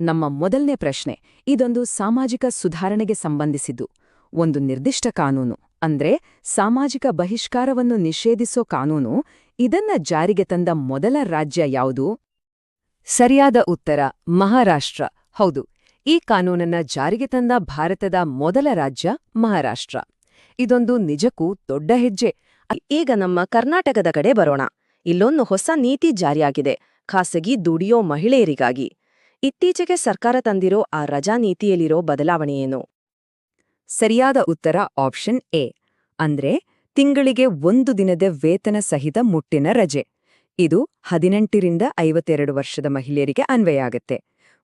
ನಮ್ಮ ಮೊದಲನೇ ಪ್ರಶ್ನೆ ಇದೊಂದು ಸಾಮಾಜಿಕ ಸುಧಾರಣೆಗೆ ಸಂಬಂಧಿಸಿದ್ದು. ಒಂದು ನಿರ್ದಿಷ್ಟ ಕಾನೂನು, ಅಂದ್ರೆ ಸಾಮಾಜಿಕ ಬಹಿಷ್ಕಾರವನ್ನು ನಿಷೇಧಿಸೋ ಕಾನೂನು, ಇದನ್ನ ಜಾರಿಗೆ ತಂದ ಮೊದಲ ರಾಜ್ಯ ಯಾವುದು? ಸರಿಯಾದ ಉತ್ತರ, ಮಹಾರಾಷ್ಟ್ರ. ಹೌದು, ಈ ಕಾನೂನನ್ನ ಜಾರಿಗೆ ತಂದ ಭಾರತದ ಮೊದಲ ರಾಜ್ಯ ಮಹಾರಾಷ್ಟ್ರ. ಇದೊಂದು ನಿಜಕ್ಕೂ ದೊಡ್ಡ ಹೆಜ್ಜೆ. ಈಗ ನಮ್ಮ ಕರ್ನಾಟಕದ ಕಡೆ ಬರೋಣ. ಇಲ್ಲೊಂದು ಹೊಸ ನೀತಿ ಜಾರಿಯಾಗಿದೆ. ಖಾಸಗಿ ದುಡಿಯೋ ಮಹಿಳೆಯರಿಗಾಗಿ. ಇತ್ತೀಚೆಗೆ ಸರ್ಕಾರ ತಂದಿರೋ ಆ ರಜಾ ನೀತಿಯಲ್ಲಿರೋ ಬದಲಾವಣೆಯೇನು? ಸರಿಯಾದ ಉತ್ತರ ಆಪ್ಷನ್ ಎ. ಅಂದ್ರೆ ತಿಂಗಳಿಗೆ ಒಂದು ದಿನದ ವೇತನ ಸಹಿತ ಮುಟ್ಟಿನ ರಜೆ. ಇದು ಹದಿನೆಂಟರಿಂದ ಐವತ್ತೆರಡು ವರ್ಷದ ಮಹಿಳೆಯರಿಗೆ ಅನ್ವಯ ಆಗತ್ತೆ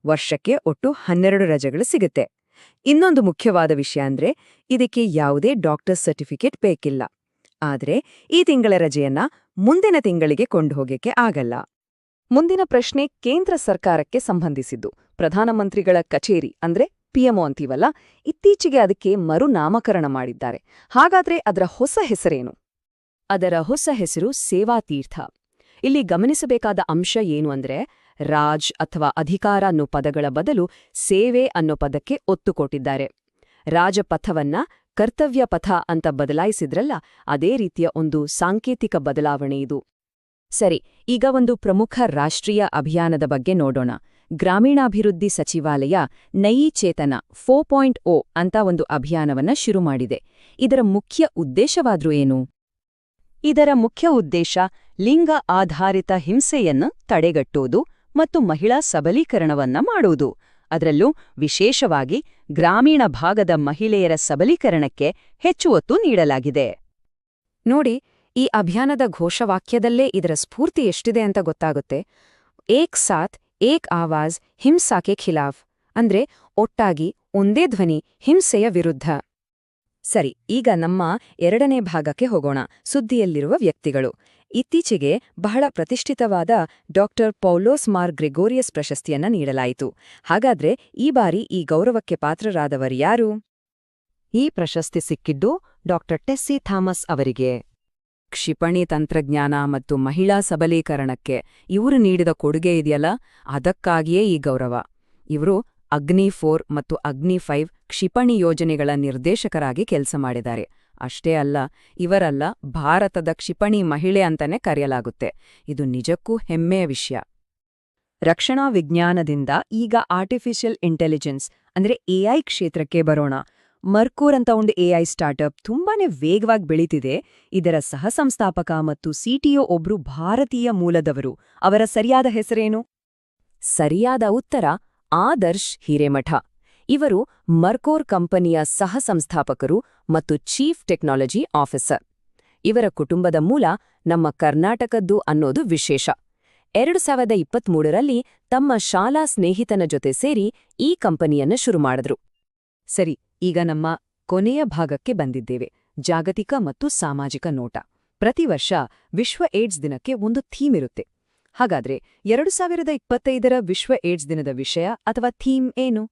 ವರ್ಷಕ್ಕೆ ಒಟ್ಟು ಹನ್ನೆರಡು ರಜೆಗಳು ಸಿಗುತ್ತೆ. ಇನ್ನೊಂದು ಮುಖ್ಯವಾದ ವಿಷಯ ಅಂದ್ರೆ ಇದಕ್ಕೆ ಯಾವುದೇ ಡಾಕ್ಟರ್ ಸರ್ಟಿಫಿಕೇಟ್ ಬೇಕಿಲ್ಲ. ಆದ್ರೆ ಈ ತಿಂಗಳ ರಜೆಯನ್ನ ಮುಂದಿನ ತಿಂಗಳಿಗೆ ಕೊಂಡು ಹೋಗಕ್ಕೆ ಆಗಲ್ಲ. ಮುಂದಿನ ಪ್ರಶ್ನೆ ಕೇಂದ್ರ ಸರ್ಕಾರಕ್ಕೆ ಸಂಬಂಧಿಸಿದ್ದು. ಪ್ರಧಾನಮಂತ್ರಿಗಳ ಕಚೇರಿ, ಅಂದ್ರೆ ಪಿಎಂಒ ಅಂತೀವಲ್ಲ, ಇತ್ತೀಚೆಗೆ ಅದಕ್ಕೆ ಮರುನಾಮಕರಣ ಮಾಡಿದ್ದಾರೆ. ಹಾಗಾದ್ರೆ ಅದರ ಹೊಸ ಹೆಸರೇನು? ಅದರ ಹೊಸ ಹೆಸರು ಸೇವಾತೀರ್ಥ ಇಲ್ಲಿ ಗಮನಿಸಬೇಕಾದ ಅಂಶ ಏನು ಅಂದ್ರೆ, ರಾಜ್ ಅಥವಾ ಅಧಿಕಾರ ಅನ್ನೋ ಪದಗಳ ಬದಲು ಸೇವೆ ಅನ್ನೋ ಪದಕ್ಕೆ ಒತ್ತು ಕೊಟ್ಟಿದ್ದಾರೆ ರಾಜಪಥವನ್ನ ಕರ್ತವ್ಯ ಪಥ ಅಂತ ಬದಲಾಯಿಸಿದ್ರಲ್ಲ, ಅದೇ ರೀತಿಯ ಒಂದು ಸಾಂಕೇತಿಕ ಬದಲಾವಣೆ ಇದು. ಸರಿ, ಈಗ ಒಂದು ಪ್ರಮುಖ ರಾಷ್ಟ್ರೀಯ ಅಭಿಯಾನದ ಬಗ್ಗೆ ನೋಡೋಣ. ಗ್ರಾಮೀಣಾಭಿವೃದ್ಧಿ ಸಚಿವಾಲಯ ನಯಿ ಚೇತನ ಫೋ ಪಾಯಿಂಟ್ ಓ ಅಂತ ಒಂದು ಅಭಿಯಾನವನ್ನ ಶುರು ಮಾಡಿದೆ. ಇದರ ಮುಖ್ಯ ಉದ್ದೇಶವಾದ್ರೂ ಏನು? ಇದರ ಮುಖ್ಯ ಉದ್ದೇಶ ಲಿಂಗ ಆಧಾರಿತ ಹಿಂಸೆಯನ್ನು ತಡೆಗಟ್ಟುವುದು ಮತ್ತು ಮಹಿಳಾ ಸಬಲೀಕರಣವನ್ನ ಮಾಡುವುದು ಅದರಲ್ಲೂ ವಿಶೇಷವಾಗಿ ಗ್ರಾಮೀಣ ಭಾಗದ ಮಹಿಳೆಯರ ಸಬಲೀಕರಣಕ್ಕೆ ಹೆಚ್ಚು ಒತ್ತು ನೀಡಲಾಗಿದೆ. ನೋಡಿ ಈ ಅಭಿಯಾನದ ಘೋಷವಾಕ್ಯದಲ್ಲೇ ಇದರ ಸ್ಫೂರ್ತಿ ಎಷ್ಟಿದೆ ಅಂತ ಗೊತ್ತಾಗುತ್ತೆ. ಏಕ್ ಸಾಥ್, ಏಕ್ ಆವಾಜ್, ಹಿಂಸಾಕೆ ಖಿಲಾಫ್. ಅಂದ್ರೆ ಒಟ್ಟಾಗಿ ಒಂದೇ ಧ್ವನಿ, ಹಿಂಸೆಯ ವಿರುದ್ಧ. ಸರಿ, ಈಗ ನಮ್ಮ ಎರಡನೇ ಭಾಗಕ್ಕೆ ಹೋಗೋಣ. ಸುದ್ದಿಯಲ್ಲಿರುವ ವ್ಯಕ್ತಿಗಳು. ಇತ್ತೀಚೆಗೆ ಬಹಳ ಪ್ರತಿಷ್ಠಿತವಾದ ಡಾಕ್ಟರ್ ಪೌಲೋಸ್ ಮಾರ್ ಗ್ರೆಗೋರಿಯಸ್ ಪ್ರಶಸ್ತಿಯನ್ನ ನೀಡಲಾಯಿತು. ಹಾಗಾದ್ರೆ ಈ ಬಾರಿ ಈ ಗೌರವಕ್ಕೆ ಪಾತ್ರರಾದವರು ಯಾರು? ಈ ಪ್ರಶಸ್ತಿ ಸಿಕ್ಕಿದ್ದು ಡಾಕ್ಟರ್ ಟೆಸ್ಸಿ ಥಾಮಸ್ ಅವರಿಗೆ. ಕ್ಷಿಪಣಿ ತಂತ್ರಜ್ಞಾನ ಮತ್ತು ಮಹಿಳಾ ಸಬಲೀಕರಣಕ್ಕೆ ಇವರು ನೀಡಿದ ಕೊಡುಗೆ ಇದೆಯಲ್ಲ? ಅದಕ್ಕಾಗಿಯೇ ಈ ಗೌರವ. ಇವರು ಅಗ್ನಿ ಫೋರ್ ಮತ್ತು ಅಗ್ನಿ ಫೈವ್ ಕ್ಷಿಪಣಿ ಯೋಜನೆಗಳ ನಿರ್ದೇಶಕರಾಗಿ ಕೆಲಸ ಮಾಡಿದ್ದಾರೆ. ಅಷ್ಟೇ ಅಲ್ಲ, ಇವರಲ್ಲ ಭಾರತದ ಕ್ಷಿಪಣಿ ಮಹಿಳೆ ಅಂತಾನೆ ಕರೆಯಲಾಗುತ್ತೆ. ಇದು ನಿಜಕ್ಕೂ ಹೆಮ್ಮೆಯ ವಿಷಯ. ರಕ್ಷಣಾ ವಿಜ್ಞಾನದಿಂದ ಈಗ ಆರ್ಟಿಫಿಷಿಯಲ್ ಇಂಟೆಲಿಜೆನ್ಸ್ ಅಂದ್ರೆ ಎಐ ಕ್ಷೇತ್ರಕ್ಕೆ ಬರೋಣ. ಮರ್ಕೂರ್ ಅಂತ ಒಂದು ಎಐ ಸ್ಟಾರ್ಟ್ಅಪ್ ತುಂಬಾನೇ ವೇಗವಾಗಿ ಬೆಳೀತಿದೆ. ಇದರ ಸಹಸಂಸ್ಥಾಪಕ ಮತ್ತು ಸಿಟಿಒ ಒಬ್ರು ಭಾರತೀಯ ಮೂಲದವರು. ಅವರ ಸರಿಯಾದ ಹೆಸರೇನು? ಸರಿಯಾದ ಉತ್ತರ, ಆದರ್ಶ್ ಹಿರೇಮಠ. ಇವರು ಮರ್ಕೋರ್ ಕಂಪನಿಯ ಸಹಸಂಸ್ಥಾಪಕರು ಮತ್ತು ಚೀಫ್ ಟೆಕ್ನಾಲಜಿ ಆಫೀಸರ್ ಇವರ ಕುಟುಂಬದ ಮೂಲ ನಮ್ಮ ಕರ್ನಾಟಕದ್ದು ಅನ್ನೋದು ವಿಶೇಷ. ಎರಡು ಸಾವಿರದ ಇಪ್ಪತ್ಮೂರರಲ್ಲಿ ತಮ್ಮ ಶಾಲಾ ಸ್ನೇಹಿತನ ಜೊತೆ ಸೇರಿ ಈ ಕಂಪನಿಯನ್ನು ಶುರು ಮಾಡಿದ್ರು. ಸರಿ ಈಗ ನಮ್ಮ ಕೊನೆಯ ಭಾಗಕ್ಕೆ ಬಂದಿದ್ದೇವೆ. ಜಾಗತಿಕ ಮತ್ತು ಸಾಮಾಜಿಕ ನೋಟ. ಪ್ರತಿ ವರ್ಷ ವಿಶ್ವ ಏಡ್ಸ್ ದಿನಕ್ಕೆ ಒಂದು ಥೀಮ್ ಇರುತ್ತೆ. ಹಾಗಾದ್ರೆ ಎರಡು ಸಾವಿರದ ಇಪ್ಪತ್ತೈದರ ವಿಶ್ವ ಏಡ್ಸ್ ದಿನದ ವಿಷಯ ಅಥವಾ ಥೀಮ್ ಏನು?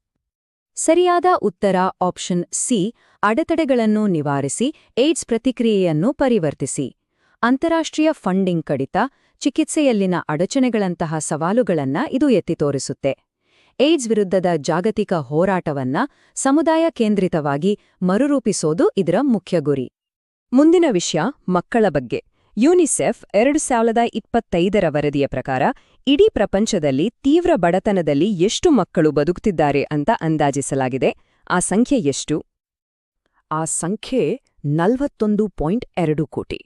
ಸರಿಯಾದ ಉತ್ತರ ಆಪ್ಷನ್ ಸಿ, ಅಡೆತಡೆಗಳನ್ನು ನಿವಾರಿಸಿ, ಏಡ್ಸ್ ಪ್ರತಿಕ್ರಿಯೆಯನ್ನು ಪರಿವರ್ತಿಸಿ. ಅಂತಾರಾಷ್ಟ್ರೀಯ ಫಂಡಿಂಗ್ ಕಡಿತ, ಚಿಕಿತ್ಸೆಯಲ್ಲಿನ ಅಡಚಣೆಗಳಂತಹ ಸವಾಲುಗಳನ್ನ ಇದು ಎತ್ತಿ ತೋರಿಸುತ್ತೆ. ಏಡ್ಸ್ ವಿರುದ್ಧದ ಜಾಗತಿಕ ಹೋರಾಟವನ್ನ ಸಮುದಾಯ ಕೇಂದ್ರಿತವಾಗಿ ಮರುರೂಪಿಸೋದು ಇದರ ಮುಖ್ಯ ಗುರಿ. ಮುಂದಿನ ವಿಷಯ ಮಕ್ಕಳ ಬಗ್ಗೆ. ಯುನಿಸೆಫ್ ಎರಡು ಸಾವಿರದ ಇಪ್ಪತ್ತೈದರ ವರದಿಯ ಪ್ರಕಾರ, ಇಡೀ ಪ್ರಪಂಚದಲ್ಲಿ ತೀವ್ರ ಬಡತನದಲ್ಲಿ ಎಷ್ಟು ಮಕ್ಕಳು ಬದುಕುತ್ತಿದ್ದಾರೆ ಅಂತ ಅಂದಾಜಿಸಲಾಗಿದೆ. ಆ ಸಂಖ್ಯೆ ಎಷ್ಟು? ಆ ಸಂಖ್ಯೆ ನಲ್ವತ್ತೊಂದು ಪಾಯಿಂಟ್ ಎರಡು ಕೋಟಿ.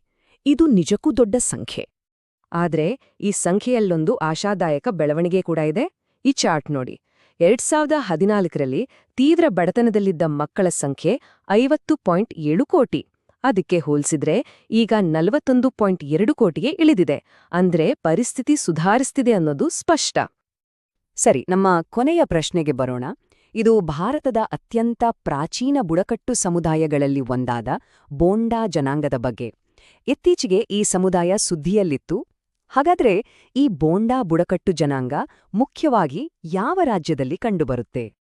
ಇದು ನಿಜಕ್ಕೂ ದೊಡ್ಡ ಸಂಖ್ಯೆ. ಆದ್ರೆ ಈ ಸಂಖ್ಯೆಯಲ್ಲೊಂದು ಆಶಾದಾಯಕ ಬೆಳವಣಿಗೆ ಕೂಡ ಇದೆ. ಈ ಚಾರ್ಟ್ ನೋಡಿ. ಎರಡ್ ಸಾವಿರದ ಹದಿನಾಲ್ಕರಲ್ಲಿ ತೀವ್ರ ಬಡತನದಲ್ಲಿದ್ದ ಮಕ್ಕಳ ಸಂಖ್ಯೆ ಐವತ್ತು ಪಾಯಿಂಟ್ ಏಳು ಕೋಟಿ. ಅದಕ್ಕೆ ಹೋಲಿಸಿದ್ರೆ ಈಗ ನಲವತ್ತೊಂದು ಪಾಯಿಂಟ್ ಎರಡು ಕೋಟಿಗೆ ಇಳಿದಿದೆ. ಅಂದ್ರೆ ಪರಿಸ್ಥಿತಿ ಸುಧಾರಿಸ್ತಿದೆ ಅನ್ನೋದು ಸ್ಪಷ್ಟ. ಸರಿ, ನಮ್ಮ ಕೊನೆಯ ಪ್ರಶ್ನೆಗೆ ಬರೋಣ. ಇದು ಭಾರತದ ಅತ್ಯಂತ ಪ್ರಾಚೀನ ಬುಡಕಟ್ಟು ಸಮುದಾಯಗಳಲ್ಲಿ ಒಂದಾದ ಬೋಂಡಾ ಜನಾಂಗದ ಬಗ್ಗೆ. ಇತ್ತೀಚೆಗೆ ಈ ಸಮುದಾಯ ಸುದ್ದಿಯಲ್ಲಿತ್ತು. ಹಾಗಾದ್ರೆ ಈ ಬೋಂಡಾ ಬುಡಕಟ್ಟು ಜನಾಂಗ ಮುಖ್ಯವಾಗಿ ಯಾವ ರಾಜ್ಯದಲ್ಲಿ ಕಂಡುಬರುತ್ತೆ?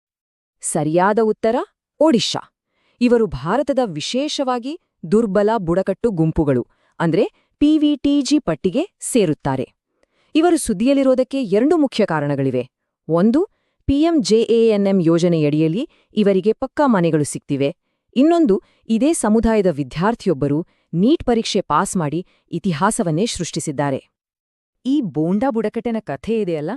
ಸರಿಯಾದ ಉತ್ತರ, ಒಡಿಶಾ. ಇವರು ಭಾರತದ ವಿಶೇಷವಾಗಿ ದುರ್ಬಲ ಬುಡಕಟ್ಟು ಗುಂಪುಗಳು, ಅಂದ್ರೆ ಪಿವಿಟಿಜಿ ಪಟ್ಟಿಗೆ ಸೇರುತ್ತಾರೆ. ಇವರು ಸುದ್ದಿಯಲ್ಲಿರೋದಕ್ಕೆ ಎರಡು ಮುಖ್ಯ ಕಾರಣಗಳಿವೆ. ಒಂದು ಪಿಎಂಜೆಎಎನ್ಎಂ ಯೋಜನೆಯಡಿಯಲ್ಲಿ ಇವರಿಗೆ ಪಕ್ಕಾ ಮನೆಗಳು ಸಿಗ್ತಿವೆ. ಇನ್ನೊಂದು, ಇದೇ ಸಮುದಾಯದ ವಿದ್ಯಾರ್ಥಿಯೊಬ್ಬರು ನೀಟ್ ಪರೀಕ್ಷೆ ಪಾಸ್ ಮಾಡಿ ಇತಿಹಾಸವನ್ನೇ ಸೃಷ್ಟಿಸಿದ್ದಾರೆ. ಈ ಬೋಂಡಾ ಬುಡಕಟ್ಟಿನ ಕಥೆ ಇದೆಯಲ್ಲ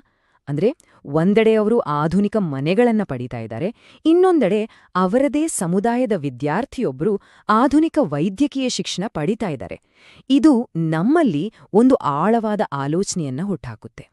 ಅಂದ್ರೆ ಒಂದೆಡೆ ಅವರು ಆಧುನಿಕ ಮನೆಗಳನ್ನ ಪಡೀತಾ ಇದ್ದಾರೆ, ಇನ್ನೊಂದೆಡೆ ಅವರದೇ ಸಮುದಾಯದ ವಿದ್ಯಾರ್ಥಿಯೊಬ್ಬರು ಆಧುನಿಕ ವೈದ್ಯಕೀಯ ಶಿಕ್ಷಣ ಪಡೀತಾ ಇದ್ದಾರೆ. ಇದು ನಮ್ಮಲ್ಲಿ ಒಂದು ಆಳವಾದ ಆಲೋಚನೆಯನ್ನ ಹುಟ್ಟಾಕುತ್ತೆ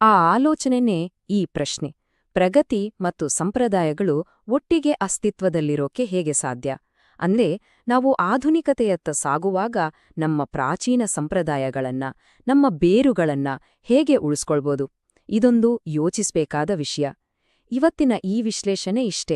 ಆ ಆಲೋಚನೆನೇ ಈ ಪ್ರಶ್ನೆ. ಪ್ರಗತಿ ಮತ್ತು ಸಂಪ್ರದಾಯಗಳು ಒಟ್ಟಿಗೆ ಅಸ್ತಿತ್ವದಲ್ಲಿರೋಕೆ ಹೇಗೆ ಸಾಧ್ಯ? ಅಂದ್ರೆ ನಾವು ಆಧುನಿಕತೆಯತ್ತ ಸಾಗುವಾಗ ನಮ್ಮ ಪ್ರಾಚೀನ ಸಂಪ್ರದಾಯಗಳನ್ನ, ನಮ್ಮ ಬೇರುಗಳನ್ನ ಹೇಗೆ ಉಳಿಸ್ಕೊಳ್ಬೋದು? ಇದೊಂದು ಯೋಚಿಸಬೇಕಾದ ವಿಷಯ. ಇವತ್ತಿನ ಈ ವಿಶ್ಲೇಷಣೆ ಇಷ್ಟೇ.